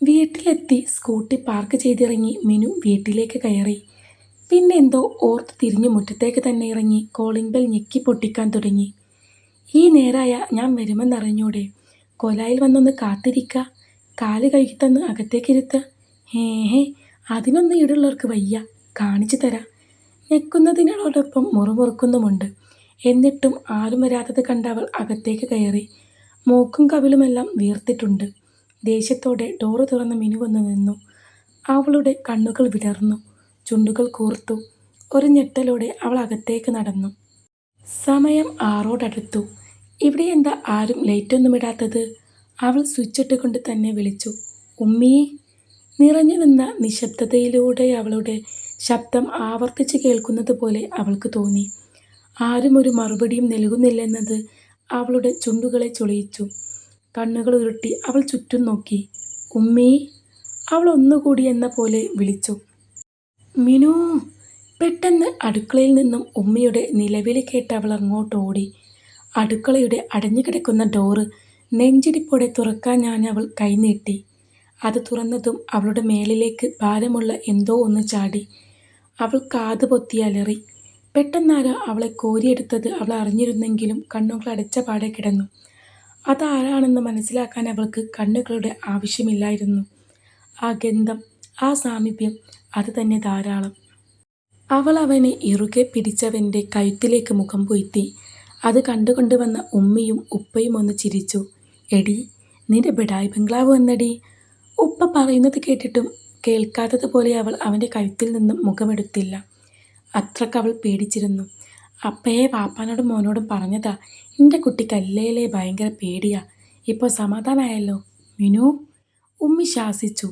വീട്ടിലെത്തി scooty park ചെയ്തിറങ്ങി Minu വീട്ടിലേക്ക് കയറി. പിന്നെ എന്തോ ഓർത്ത് തിരിഞ്ഞു മുറ്റത്തേക്ക് തന്നെ ഇറങ്ങി കോളിംഗ് ബെൽ ഞെക്കി പൊട്ടിക്കാൻ തുടങ്ങി. "ഈ നേരായ ഞാൻ വരുമെന്നറിഞ്ഞൂടെ? കൊലായിൽ വന്നൊന്ന് കാത്തിരിക്ക. കാൽ കഴുകി തന്ന് അകത്തേക്കിരുത്ത് ഹേ ഹേ അതിനൊന്നും ഇടുള്ളവർക്ക് വയ്യ. കാണിച്ചു തരാ. " ഞെക്കുന്നതിനോടൊപ്പം മുറുമുറുക്കുന്നുമുണ്ട്. എന്നിട്ടും ആരും വരാത്തത് കണ്ട അവൾ അകത്തേക്ക് കയറി. മൂക്കും കവിളുമെല്ലാം വീർത്തിട്ടുണ്ട്. ദേഷ്യത്തോടെ ഡോറ് തുറന്ന് മിനു വന്നു നിന്നു. അവളുടെ കണ്ണുകൾ വിടർന്നു. ചുണ്ടുകൾ കൂർത്തു. ഒരു ഞെട്ടലോടെ അവൾ അകത്തേക്ക് നടന്നു. സമയം ആറോടടുത്തു. ഇവിടെ എന്താ ആരും ലൈറ്റൊന്നും ഇടാത്തത് " അവൾ സ്വിച്ചിട്ടുകൊണ്ട് തന്നെ വിളിച്ചു. "ഉമ്മീ... " നിശബ്ദതയിലൂടെ അവളുടെ ശബ്ദം ആവർത്തിച്ച് കേൾക്കുന്നത് പോലെ അവൾക്ക് തോന്നി. ആരും ഒരു മറുപടിയും നൽകുന്നില്ലെന്നത് അവളുടെ ചുണ്ടുകളെ ചൊളിയിച്ചു. കണ്ണുകൾ ഉരുട്ടി അവൾ ചുറ്റും നോക്കി. "ഉമ്മീ... " അവൾ ഒന്നുകൂടി എന്ന പോലെ വിളിച്ചു. മിനു " പെട്ടെന്ന് അടുക്കളയിൽ നിന്നും ഉമ്മയുടെ നിലവിളി കേട്ട് അവൾ അങ്ങോട്ട് ഓടി അടുക്കളയുടെ അടഞ്ഞുകിടക്കുന്ന ഡോറ് നെഞ്ചിടിപ്പോടെ തുറക്കാൻ ഞാൻ അവൾ കൈനീട്ടി അത് തുറന്നതും അവളുടെ മേലിലേക്ക് ഭാരമുള്ള എന്തോ ഒന്ന് ചാടി. അവൾ കാത് പൊത്തി അലറി. പെട്ടെന്നാരോ അവളെ കോരിയെടുത്തത് അവൾ അറിഞ്ഞിരുന്നെങ്കിലും കണ്ണുകൾ അടച്ച പാടെ കിടന്നു. അതാരാണെന്ന് മനസ്സിലാക്കാൻ അവൾക്ക് കണ്ണുകളുടെ ആവശ്യമില്ലായിരുന്നു. ആ ഗന്ധം, ആ സാമീപ്യം അത് തന്നെ ധാരാളം. അവൾ അവനെ ഇറുകെ പിടിച്ചവന്റെ കഴുത്തിലേക്ക് മുഖം പൊയ്ത്തി. അത് കണ്ടുകൊണ്ട് വന്ന ഉമ്മയും ഉപ്പയും ഒന്ന് ചിരിച്ചു. എടി നിന്റെ ബഡായി ബംഗ്ലാവ് എന്നടി " ഉപ്പ പറയുന്നത് കേട്ടിട്ടും കേൾക്കാത്തതുപോലെ അവൾ അവന്റെ കഴുത്തിൽ നിന്നും മുഖമെടുത്തില്ല. അത്രക്കവൾ പേടിച്ചിരുന്നു. "അപ്പയേ പാപ്പാനോടും മോനോടും പറഞ്ഞതാ എന്റെ കുട്ടി അല്ലേലേ ഭയങ്കര പേടിയാ. ഇപ്പോൾ സമാധാനമായല്ലോ മിനു " ഉമ്മി ശാസിച്ചു.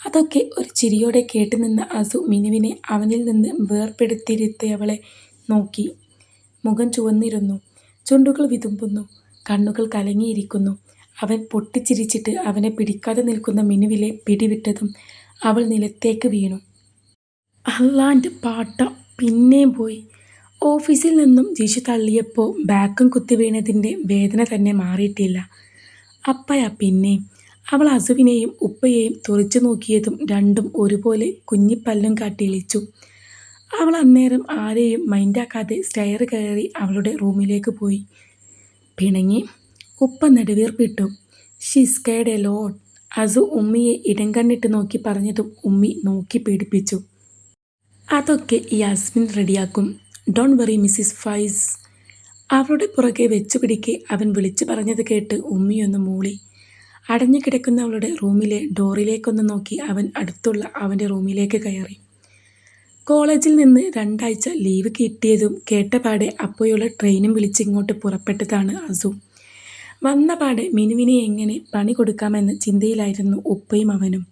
അതൊക്കെ ഒരു ചിരിയോടെ കേട്ടുനിന്ന അസു മിനുവിനെ അവനിൽ നിന്ന് വേർപെടുത്തിയിരുത്തിയവളെ നോക്കി. മുഖം ചുവന്നിരുന്നു. ചുണ്ടുകൾ വിതുമ്പുന്നു. കണ്ണുകൾ കലങ്ങിയിരിക്കുന്നു. അവൻ പൊട്ടിച്ചിരിച്ചിട്ട് അവനെ പിടിക്കാതെ നിൽക്കുന്ന മിനുവിലെ പിടിവിട്ടതും അവൾ നിലത്തേക്ക് വീണു. അല്ലാണ്ട് പാട്ട പിന്നെയും പോയി. ഓഫീസിൽ നിന്നും ജിഷു തള്ളിയപ്പോൾ ബാക്കും കുത്തി വീണതിന്റെ വേദന തന്നെ മാറിയിട്ടില്ല. അപ്പയ പിന്നെ അവൾ അസുവിനെയും ഉപ്പയെയും തുറച്ചു നോക്കിയതും രണ്ടും ഒരുപോലെ കുഞ്ഞിപ്പല്ലും കാട്ടി ഇളിച്ചു. അവൾ അന്നേരം ആരെയും മൈൻഡാക്കാതെ സ്റ്റെയർ കയറി അവളുടെ റൂമിലേക്ക് പോയി. "പിണങ്ങി... " ഉപ്പ നെടുവീർപ്പിട്ടു. ഷിസ്കയുടെ ലോഡ് എ " അസു ഉമ്മിയെ ഇടം കണ്ണിട്ട് നോക്കി പറഞ്ഞതും ഉമ്മി നോക്കി പേടിപ്പിച്ചു. "അതൊക്കെ യാസ്മിൻ റെഡിയാക്കും. ഡോണ്ട് വറി മിസ്സിസ് ഫൈസ് " അവളുടെ പുറകെ വെച്ചുപിടിക്കെ അവൻ വിളിച്ചു പറഞ്ഞത് കേട്ട് ഉമ്മിയൊന്ന് മൂളി. അടഞ്ഞു കിടക്കുന്ന അവളുടെ റൂമിലെ ഡോറിലേക്കൊന്ന് നോക്കി അവൻ അടുത്തുള്ള അവന്റെ റൂമിലേക്ക് കയറി. കോളേജിൽ നിന്ന് രണ്ടാഴ്ച ലീവ് കിട്ടിയതും കേട്ടപാടെ അപ്പോയുള്ള ട്രെയിനും വിളിച്ച് ഇങ്ങോട്ട് പുറപ്പെട്ടതാണ് അസു. വന്ന പാടെ മിനുവിനെ എങ്ങനെ പണി കൊടുക്കാമെന്ന് ചിന്തയിലായിരുന്നു ഉപ്പയും അവനും.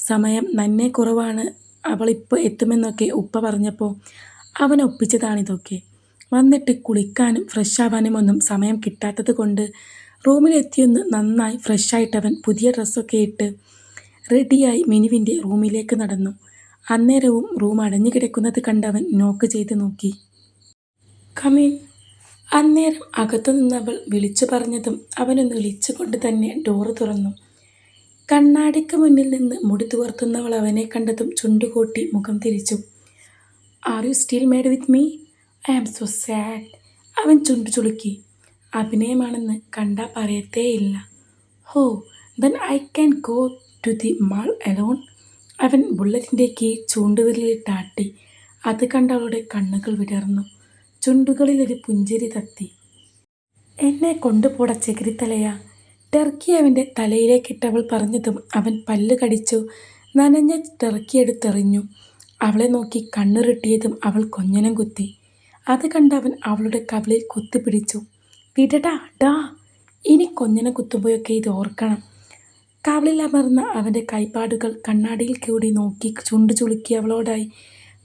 സമയം നന്നേ കുറവാണ് അവളിപ്പോൾ എത്തുമെന്നൊക്കെ ഉപ്പ പറഞ്ഞപ്പോ അവനൊപ്പിച്ചതാണിതൊക്കെ. വന്നിട്ട് കുളിക്കാനും ഫ്രഷ് ആവാനും ഒന്നും സമയം കിട്ടാത്തത് കൊണ്ട് റൂമിലെത്തിയൊന്ന് നന്നായി ഫ്രഷായിട്ടവൻ പുതിയ ഡ്രസ്സൊക്കെ ഇട്ട് റെഡിയായി മിനുവിന്റെ റൂമിലേക്ക് നടന്നു. അന്നേരവും റൂം അടഞ്ഞു കിടക്കുന്നത് കണ്ടവൻ നോക്ക് ചെയ്ത് നോക്കി. "Come in. " അകത്തു നിന്നവൾ വിളിച്ചു പറഞ്ഞതും അവനൊന്ന് വിളിച്ചുകൊണ്ട് തന്നെ ഡോറ് തുറന്നു. കണ്ണാടിക്ക് മുന്നിൽ നിന്ന് മുടി തുവർത്തുന്നവളവനെ കണ്ടതും ചുണ്ടുകൂട്ടി മുഖം തിരിച്ചു. "Are you still mad with me? I am so sad. " അവൻ ചുണ്ടു ചുളുക്കി. "അഭിനയമാണെന്ന് കണ്ടാ പറയത്തേയില്ല. " "ഹോ then I can go to the mall alone. " അവൻ ബുള്ളറ്റിന്റെ കീ ചൂണ്ടുവിരലിട്ടാട്ടി. അത് കണ്ട അവളുടെ കണ്ണുകൾ വിടർന്നു. ചുണ്ടുകളിലൊരു പുഞ്ചിരി തത്തി. "എന്നെ കൊണ്ടുപോടാ ചെകിരിത്തലയാ. " ടർക്കി അവന്റെ തലയിലേക്കിട്ടവൾ പറഞ്ഞതും അവൻ പല്ല് കടിച്ചു നനഞ്ഞ ടർക്കിയെടുത്തെറിഞ്ഞു. അവളെ നോക്കി കണ്ണുരുട്ടിയതും അവൾ കൊഞ്ഞനം കുത്തി. അത് കണ്ടവൻ അവളുടെ കവിളിൽ കുത്തിപ്പിടിച്ചു. വിടടാ ഡാ. ഇനി കൊഞ്ഞനം കുത്തുമ്പോഴൊക്കെ ഇത് ഓർക്കണം. " കവിളിലമർന്ന അവന്റെ കൈപ്പാടുകൾ കണ്ണാടിയിൽ കൂടി നോക്കി ചുണ്ടു ചുളുക്കി അവളോടായി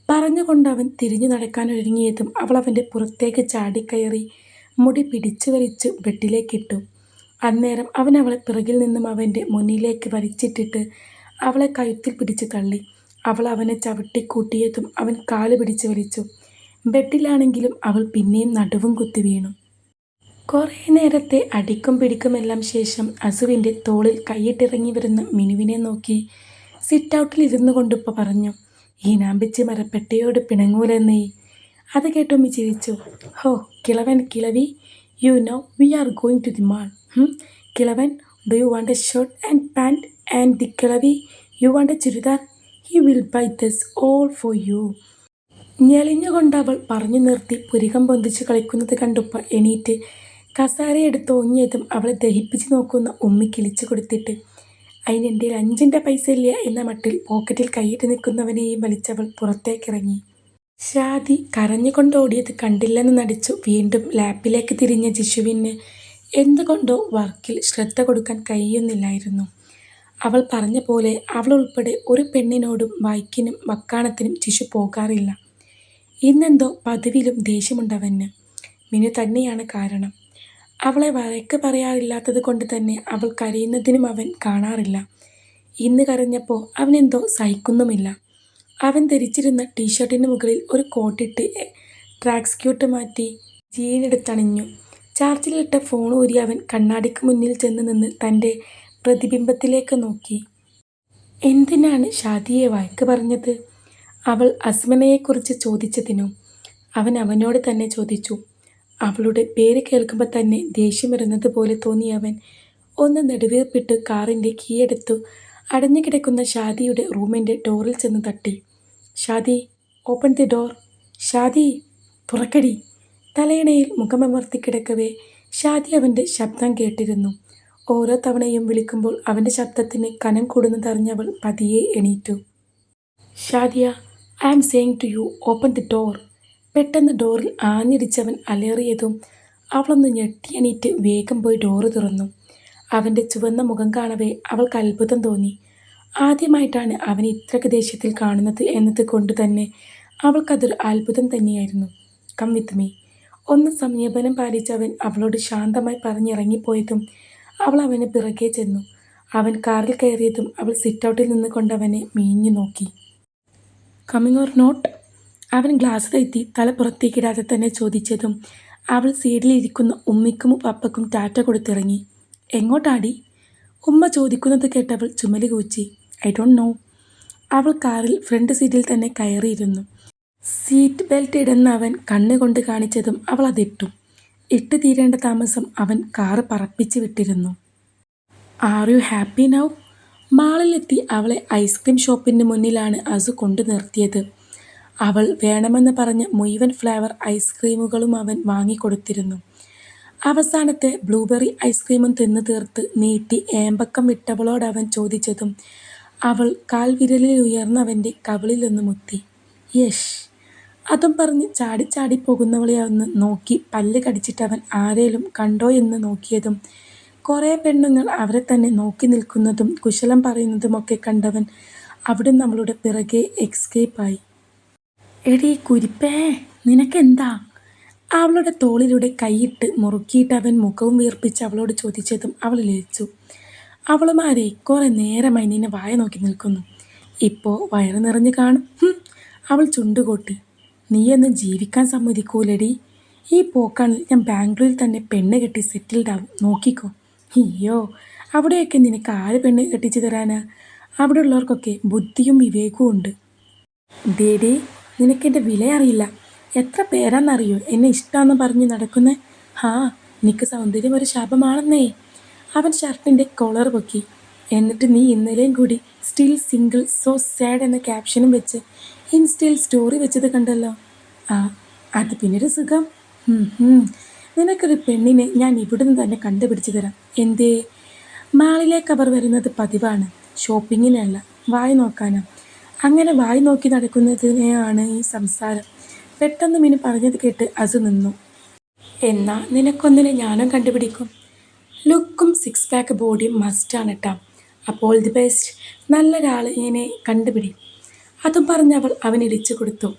പറഞ്ഞുകൊണ്ട് അവൻ തിരിഞ്ഞു നടക്കാനൊരുങ്ങിയതും അവൾ അവന്റെ പുറത്തേക്ക് ചാടിക്കയറി മുടി പിടിച്ചു വലിച്ച് ബെഡിലേക്കിട്ടു. അന്നേരം അവൻ അവളെ പിറകിൽ നിന്നും അവന്റെ മുന്നിലേക്ക് വലിച്ചിട്ടിട്ട് അവളെ കഴുത്തിൽ പിടിച്ച് തള്ളി. അവൾ അവനെ ചവിട്ടിക്കൂട്ടിയതും അവൻ കാൽ പിടിച്ച് വലിച്ചു. ബെഡിലാണെങ്കിലും അവൾ പിന്നെയും നടുവും കുത്തി വീണു. കുറേ നേരത്തെ അടിക്കും പിടിക്കുമെല്ലാം ശേഷം അസുവിന്റെ തോളിൽ കൈയിട്ടിറങ്ങി വരുന്ന മിനുവിനെ നോക്കി സിറ്റൗട്ടിൽ ഇരുന്നു കൊണ്ടിപ്പോൾ പറഞ്ഞു ഈ നാമ്പിച്ച് മരപ്പെട്ടിയോട് പിണങ്ങൂലെന്നേ അത് കേട്ടുമ്മി ചിരിച്ചു ഹോ കിളവൻ കിളവി you know we are going to the mall കിളവൻ do you want a shirt and pant and the കിളവി you want a churidar he will buy this all for you ഞെളിഞ്ഞുകൊണ്ട് അവൾ പറഞ്ഞു നിർത്തി പുരികം പൊന്തിച്ച് കളിക്കുന്നത് കണ്ടുപ്പ എണീറ്റ് കസാരയെടുത്ത് ഓങ്ങിയതും അവളെ ദഹിപ്പിച്ച് നോക്കുന്ന ഉമ്മി കിളിച്ചു കൊടുത്തിട്ട് അതിനെന്റെ അഞ്ചിന്റെ പൈസ ഇല്ല എന്ന മട്ടിൽ പോക്കറ്റിൽ കൈയിട്ട് നിൽക്കുന്നവനെയും വലിച്ചവൾ പുറത്തേക്കിറങ്ങി. ഷാദി കരഞ്ഞുകൊണ്ടോടിയത് കണ്ടില്ലെന്ന് നടിച്ചു വീണ്ടും ലാപ്പിലേക്ക് തിരിഞ്ഞ ജിഷുവിന് എന്തുകൊണ്ടോ വർക്കിൽ ശ്രദ്ധ കൊടുക്കാൻ കഴിയുന്നില്ലായിരുന്നു. അവൾ പറഞ്ഞ പോലെ അവളുൾപ്പെടെ ഒരു പെണ്ണിനോടും വൈക്കിനും വക്കാണത്തിനും ശിശു പോകാറില്ല. ഇന്നെന്തോ പതിവിലും ദേഷ്യമുണ്ടവന്. മിനു തന്നെയാണ് കാരണം. അവളെ വഴക്ക് പറയാറില്ലാത്തത് കൊണ്ട് തന്നെ അവൾ കരയുന്നതിനും അവൻ കാണാറില്ല. ഇന്ന് കരഞ്ഞപ്പോൾ അവനെന്തോ സഹിക്കുന്നുമില്ല. അവൻ ധരിച്ചിരുന്ന ടീഷർട്ടിന് മുകളിൽ ഒരു കോട്ടിട്ട് ട്രാക്സ് ക്യൂട്ട് മാറ്റി ജീനെടുത്തണിഞ്ഞു ചാർജിലിട്ട ഫോൺ ഊരി അവൻ കണ്ണാടിക്ക് മുന്നിൽ ചെന്ന് നിന്ന് തന്റെ പ്രതിബിംബത്തിലേക്ക് നോക്കി. എന്തിനാണ് ഷാദിയെ വഴക്ക് പറഞ്ഞത്? അവൾ അസ്മനയെക്കുറിച്ച് ചോദിച്ചതിനും? അവൻ അവനോട് തന്നെ ചോദിച്ചു. അവളുടെ പേര് കേൾക്കുമ്പോൾ തന്നെ ദേഷ്യം വരുന്നത് പോലെ തോന്നി അവൻ. ഒന്ന് നെടുവീർപ്പിട്ട് കാറിന്റെ കീയെടുത്തു അടഞ്ഞു കിടക്കുന്ന ഷാദിയുടെ റൂമിന്റെ ഡോറിൽ ചെന്ന് തട്ടി. Shadi open the door. Shadi തുറക്കടി. തലയിണയിൽ മുഖമമർത്തി കിടക്കവേ ഷാദി അവന്റെ ശബ്ദം കേട്ടിരുന്നു. ഓരോ തവണയും വിളിക്കുമ്പോൾ അവന്റെ ശബ്ദത്തിന് കനം കൂടുന്നതറിഞ്ഞവൾ പതിയെ എണീറ്റു. Shadiya I am saying to you open the door പെട്ടെന്ന് ഡോറിൽ ആഞ്ഞിടിച്ചവൻ അലേറിയതും അവളൊന്ന് ഞെട്ടിയണീറ്റ് വേഗം പോയി ഡോറ് തുറന്നു. അവന്റെ ചുവന്ന മുഖം കാണവേ അവൾക്ക് അത്ഭുതം തോന്നി. ആദ്യമായിട്ടാണ് അവൻ ഇത്രയ്ക്ക് ദേഷ്യത്തിൽ കാണുന്നത് എന്നത് കൊണ്ട് തന്നെ അവൾക്കതൊരു അത്ഭുതം തന്നെയായിരുന്നു. കം വിത്ത് മീ ഒന്ന് സംയമനം പാലിച്ചവൻ അവളോട് ശാന്തമായി പറഞ്ഞിറങ്ങിപ്പോയതും അവൾ അവന് പിറകെ ചെന്നു. അവൻ കാറിൽ കയറിയതും അവൾ സിറ്റൗട്ടിൽ നിന്ന് കൊണ്ടവനെ മീഞ്ഞു നോക്കി. കമ്മിങ് ഓർ നോട്ട് അവൻ ഗ്ലാസ് തെറ്റി തല പുറത്തേക്കിടാതെ തന്നെ ചോദിച്ചതും അവൾ സീഡിലിരിക്കുന്ന ഉമ്മിക്കും പപ്പക്കും ടാറ്റ കൊടുത്തിറങ്ങി. എങ്ങോട്ടാടി? ഉമ്മ ചോദിക്കുന്നത് കേട്ടവൾ ചുമലി കൂച്ചി. ഐ ഡോണ്ട് നോ അവൾ കാറിൽ ഫ്രണ്ട് സീറ്റിൽ തന്നെ കയറിയിരുന്നു. സീറ്റ് ബെൽറ്റ് ഇടുന്ന അവൻ കണ്ണുകൊണ്ട് കാണിച്ചതും അവൾ അതിട്ടു. ഇട്ട് തീരേണ്ട താമസം അവൻ കാറ് പറപ്പിച്ച് വിട്ടിരുന്നു. ആർ യു ഹാപ്പി നൗ മാളിലെത്തി അവളെ ഐസ്ക്രീം ഷോപ്പിന് മുന്നിലാണ് അസു കൊണ്ടു നിർത്തിയത്. അവൾ വേണമെന്ന് പറഞ്ഞ മുഴുവൻ ഫ്ലേവർ ഐസ്ക്രീമുകളും അവൻ വാങ്ങിക്കൊടുത്തിരുന്നു. അവസാനത്തെ ബ്ലൂബെറി ഐസ്ക്രീമും തിന്നു തീർത്ത് നീട്ടി ഏമ്പക്കം വിട്ടവളോട് അവൻ ചോദിച്ചതും അവൾ കാൽവിരലിൽ ഉയർന്നവന്റെ കവിളിൽ നിന്ന് മുത്തി. യഷ് അതും പറഞ്ഞ് ചാടി പോകുന്നവളെ ഒന്ന് നോക്കി പല്ല് കടിച്ചിട്ട് അവൻ ആരേലും കണ്ടോ എന്ന് നോക്കിയതും കുറേ പെണ്ണുങ്ങൾ അവരെ തന്നെ നോക്കി നിൽക്കുന്നതും കുശലം പറയുന്നതുമൊക്കെ കണ്ടവൻ അവിടെ നമ്മളുടെ പിറകെ എക്സ്കേപ്പായി എടി കുരിപ്പേ നിനക്കെന്താ? അവളുടെ തോളിലൂടെ കൈയിട്ട് മുറുക്കിയിട്ട് അവൻ മുഖവും വീർപ്പിച്ച് അവളോട് ചോദിച്ചതും അവൾ ലയിച്ചു. അവളുമാരെ കുറേ നേരമായി നിന്നെ വായ നോക്കി നിൽക്കുന്നു. ഇപ്പോൾ വയറ് നിറഞ്ഞു കാണും. അവൾ ചുണ്ടുകൊട്ടി. നീയൊന്നും ജീവിക്കാൻ സമ്മതിക്കൂലടി. ഈ പോക്കാണിൽ ഞാൻ ബാംഗ്ലൂരിൽ തന്നെ പെണ്ണ് കെട്ടി സെറ്റിൽഡ് ആവും. നോക്കിക്കോ. അയ്യോ അവിടെയൊക്കെ നിനക്ക് ആര് പെണ്ണ് കെട്ടിച്ചു തരാനാ? അവിടെ ഉള്ളവർക്കൊക്കെ ബുദ്ധിയും വിവേകവും ഉണ്ട്. ഡേഡേ നിനക്കെന്റെ വില അറിയില്ല. എത്ര പേരാണെന്നറിയോ? എന്നെ ഇഷ്ടമാണെന്ന് പറഞ്ഞ് നടക്കുന്നത് ഹാ നിനക്ക് സൗന്ദര്യം ഒരു ശാപമാണെന്നേ. അവൻ ഷർട്ടിന്റെ കോളർ പൊക്കി. എന്നിട്ട് നീ ഇന്നലെയും കൂടി സ്റ്റിൽ സിംഗിൾ സോ സാഡ് എന്ന ക്യാപ്ഷനും വെച്ച് ഇൻസ്റ്റയിൽ സ്റ്റോറി വെച്ചത് കണ്ടല്ലോ. ആ അത് പിന്നൊരു സുഖം. നിനക്കൊരു പെണ്ണിനെ ഞാൻ ഇവിടുന്ന് തന്നെ കണ്ടുപിടിച്ചു തരാം. എന്തേ? മാളിലേക്ക് അവർ വരുന്നത് പതിവാണ്. ഷോപ്പിങ്ങിനല്ല വായി നോക്കാനാണ് അങ്ങനെ വായി നോക്കി നടക്കുന്നതിനെയാണ് ഈ സംസാരം. പെട്ടെന്ന് മിനി പറഞ്ഞത് കേട്ട് അസു നിന്നു. എന്നാൽ നിനക്കൊന്നിനെ ഞാനും കണ്ടുപിടിക്കും. ലുക്കും സിക്സ് പാക്ക് ബോഡിയും മസ്റ്റാണ് കേട്ടോ അപ്പോൾ ദി ബെസ്റ്റ്. നല്ലൊരാൾ ഇങ്ങനെ കണ്ടുപിടി. അതും പറഞ്ഞ് അവൾ അവനിടിച്ചു കൊടുത്തു.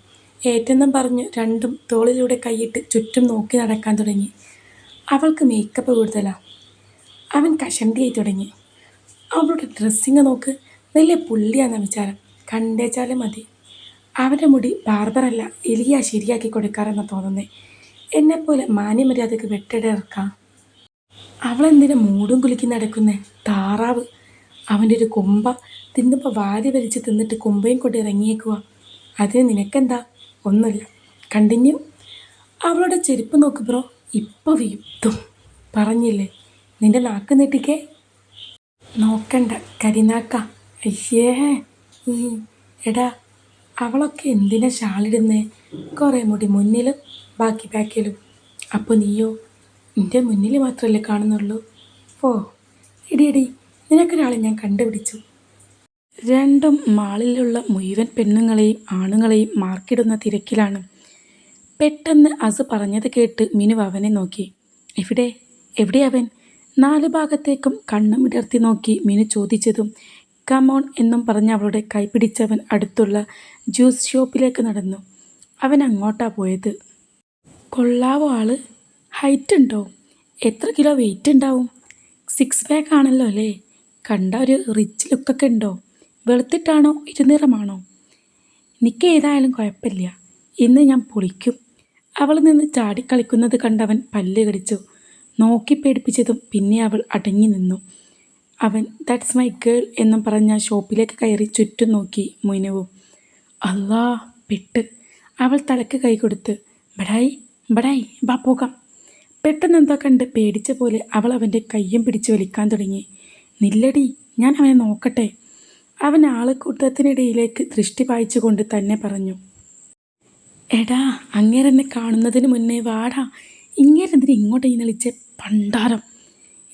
ഏറ്റെന്നും പറഞ്ഞ് രണ്ടും തോളിലൂടെ കൈയിട്ട് ചുറ്റും നോക്കി നടക്കാൻ തുടങ്ങി. അവൾക്ക് മേക്കപ്പ് കൂടുതലാണ് അവൻ കഷണ്ടിയായി തുടങ്ങി. അവളുടെ ഡ്രസ്സിങ് നോക്ക് വലിയ പുള്ളിയാണെന്ന വിചാരം കണ്ടേച്ചാലും മതി. അവന്റെ മുടി ബാർബറല്ല എലിയ ശരിയാക്കി കൊടുക്കാറെന്ന് തോന്നുന്നേ. എന്നെപ്പോലെ മാന്യമര്യാദക്ക് വെട്ടിടർക്കാം. അവളെന്തിനാ മൂടും കുലുക്കി നടക്കുന്നേ? താറാവ്. അവന്റെ ഒരു കൊമ്പ തിന്നുമ്പോൾ വാരി വലിച്ച് തിന്നിട്ട് കൊമ്പയും കൊണ്ട് ഇറങ്ങിയേക്കുക അതിന് നിനക്കെന്താ? ഒന്നുമില്ല. കണ്ടിന്യൂ. അവളുടെ ചെരുപ്പ് നോക്ക് ബ്രോ. ഇപ്പോൾ വീത്തും പറഞ്ഞില്ലേ? നിന്റെ നാക്ക് നീട്ടിക്കേ. നോക്കണ്ട. കരിനാക്ക. അയ്യേ. എടാ അവളൊക്കെ എന്തിനാ ഷാളിടുന്നേ? കുറേ മുടി മുന്നിലും ബാക്കി ബാക്കിലും അപ്പോൾ നീയോ? നിന്റെ മുന്നിൽ മാത്രമല്ലേ കാണുന്നുള്ളൂ. ഓ എടി നിനക്കൊരാളെ ഞാൻ കണ്ടുപിടിച്ചു. രണ്ടും മാളിലുള്ള മുഴുവൻ പെണ്ണുങ്ങളെയും ആണുങ്ങളെയും മാർക്കിടുന്ന തിരക്കിലാണ്. പെട്ടെന്ന് അസു പറഞ്ഞത് കേട്ട് മിനു അവനെ നോക്കി. എവിടെ? എവിടെ അവൻ? നാല് ഭാഗത്തേക്കും കണ്ണും വിടർത്തി നോക്കി മിനു ചോദിച്ചതും കമോൺ എന്നും പറഞ്ഞ് അവളുടെ കൈ പിടിച്ചവൻ അടുത്തുള്ള ജ്യൂസ് ഷോപ്പിലേക്ക് നടന്നു. അവൻ അങ്ങോട്ടാ പോയത്. കൊള്ളാവോ ആൾ? ഹൈറ്റ് ഉണ്ടോ? എത്ര കിലോ വെയിറ്റ് ഉണ്ടാവും? സിക്സ് പാക്ക് ആണല്ലോ അല്ലേ? കണ്ട ഒരു റിച്ച് ലുക്കൊക്കെ ഉണ്ടോ? വെളുത്തിട്ടാണോ? ഇരുനിറമാണോ? നിക്ക് ഏതായാലും കുഴപ്പമില്ല. ഇന്ന് ഞാൻ പൊളിക്കും. അവൾ നിന്ന് ചാടിക്കളിക്കുന്നത് കണ്ടവൻ പല്ല് കടിച്ചു. നോക്കി പേടിപ്പിച്ചതും പിന്നെ അവൾ അടങ്ങി നിന്നു. അവൻ ദാറ്റ്സ് മൈ ഗേൾ എന്നും പറഞ്ഞ ഷോപ്പിലേക്ക് കയറി ചുറ്റും നോക്കി മുനുവും. അല്ലാ പെട്ട്. അവൾ തലക്ക് കൈ കൊടുത്ത് ബടായി ബടായി വാ പോകാം. പെട്ടെന്ന് എന്താ കണ്ട് പേടിച്ച പോലെ അവൾ അവന്റെ കയ്യും പിടിച്ച് വലിക്കാൻ തുടങ്ങി. നില്ലടി ഞാൻ അവനെ നോക്കട്ടെ. അവൻ ആളുകൂട്ടത്തിനിടയിലേക്ക് ദൃഷ്ടി പായിച്ചുകൊണ്ട് തന്നെ പറഞ്ഞു. എടാ അങ്ങേരെന്നെ കാണുന്നതിന് മുന്നേ വാടാ. ഇങ്ങേരെന്തിന് ഇങ്ങോട്ട് ഈ നളിച്ച പണ്ടാരം?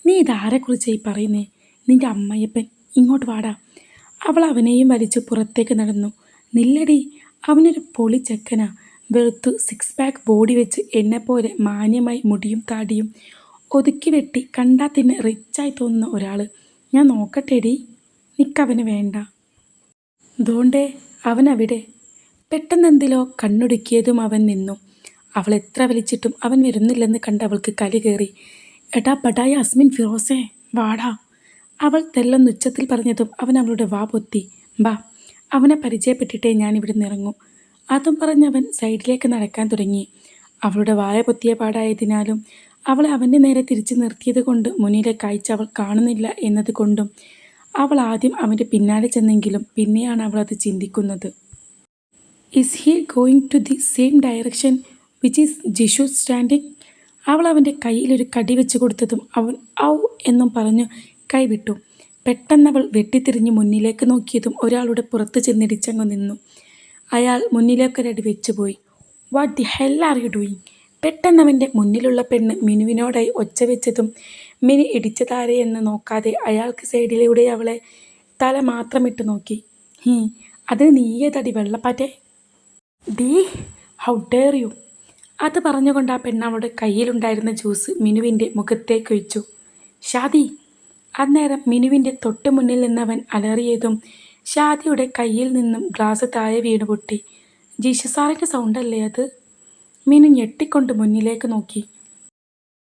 നീ ഇതാരെക്കുറിച്ചായി പറയുന്നേ? നിന്റെ അമ്മയപ്പൻ ഇങ്ങോട്ട് വാടാ. അവൾ അവനെയും വലിച്ചു പുറത്തേക്ക് നടന്നു. നില്ലടി അവനൊരു പൊളി ചെക്കനാ വെളുത്തു സിക്സ് പാക്ക് ബോഡി വെച്ച് എന്നെപ്പോലെ മാന്യമായി മുടിയും താടിയും ഒതുക്കി വെട്ടി കണ്ടാൽ തന്നെ റിച്ചായി തോന്നുന്ന ഒരാൾ ഞാൻ നോക്കട്ടെടി. നിക്കവന് വേണ്ട. ദോണ്ടേ അവനവിടെ. പെട്ടെന്നെന്തിലോ കണ്ണൊടുക്കിയതും അവൻ നിന്നു. അവൾ എത്ര വലിച്ചിട്ടും അവൻ വരുന്നില്ലെന്ന് കണ്ട് അവൾക്ക് കലി കയറി. എടാ പടായ അസ്മിൻ ഫിറോസേ വാടാ. അവൾ തെല്ലൊന്നുച്ചത്തിൽ പറഞ്ഞതും അവൻ അവളുടെ വാ പൊത്തി. ബാ അവനെ പരിചയപ്പെട്ടിട്ടേ ഞാൻ ഇവിടുന്ന് ഇറങ്ങൂ. അതും പറഞ്ഞവൻ സൈഡിലേക്ക് നടക്കാൻ തുടങ്ങി. അവളുടെ വായ പൊത്തിയ പാടായതിനാലും അവളെ അവന്റെ നേരെ തിരിച്ചു നിർത്തിയത് കൊണ്ട് മുന്നിലെ കാഴ്ച അവൾ കാണുന്നില്ല എന്നതുകൊണ്ടും അവൾ ആദ്യം അവന്റെ പിന്നാലെ ചെന്നെങ്കിലും പിന്നെയാണ് അവൾ അത് ചിന്തിക്കുന്നത്. Is he going to the same direction which is Jishu standing അവൾ അവന്റെ കയ്യിലൊരു കടി വെച്ച് കൊടുത്തതും അവൻ ഔ എന്നും പറഞ്ഞു കൈവിട്ടു അവൾ വെട്ടിത്തിരിഞ്ഞ് മുന്നിലേക്ക് നോക്കിയതും ഒരാളുടെ പുറത്ത് ചെന്നിടിച്ചങ്ങ് നിന്നു. അയാൾ മുന്നിലേക്കൊരടി വെച്ചുപോയി. What the hell are you doing പെട്ടെന്നവന്റെ മുന്നിലുള്ള പെണ്ണ് മിനുവിനോടായി ഒച്ച വെച്ചതും മിനി ഇടിച്ചതാരെയെന്ന് നോക്കാതെ അയാൾക്ക് സൈഡിലൂടെ അവളെ തല മാത്രം ഇട്ട് നോക്കി. ഹീ അതിന് നീയതടി വെള്ളപ്പാറ്റേ? ദീ ഹൗ ഡെയർ യു അത് പറഞ്ഞുകൊണ്ട് ആ പെണ്ണ് അവളുടെ കയ്യിലുണ്ടായിരുന്ന ജ്യൂസ് മിനുവിന്റെ മുഖത്തേക്ക് ഒഴിച്ചു ഷാദി അന്നേരം മിനുവിന്റെ തൊട്ട് മുന്നിൽ നിന്നവൻ അലറിയതും ഷാദിയുടെ കയ്യിൽ നിന്നും ഗ്ലാസ് താഴെ വീണ് പൊട്ടി ജീഷസാറിന്റെ സൗണ്ടല്ലേ അത്? മിനു ഞെട്ടിക്കൊണ്ട് മുന്നിലേക്ക് നോക്കി.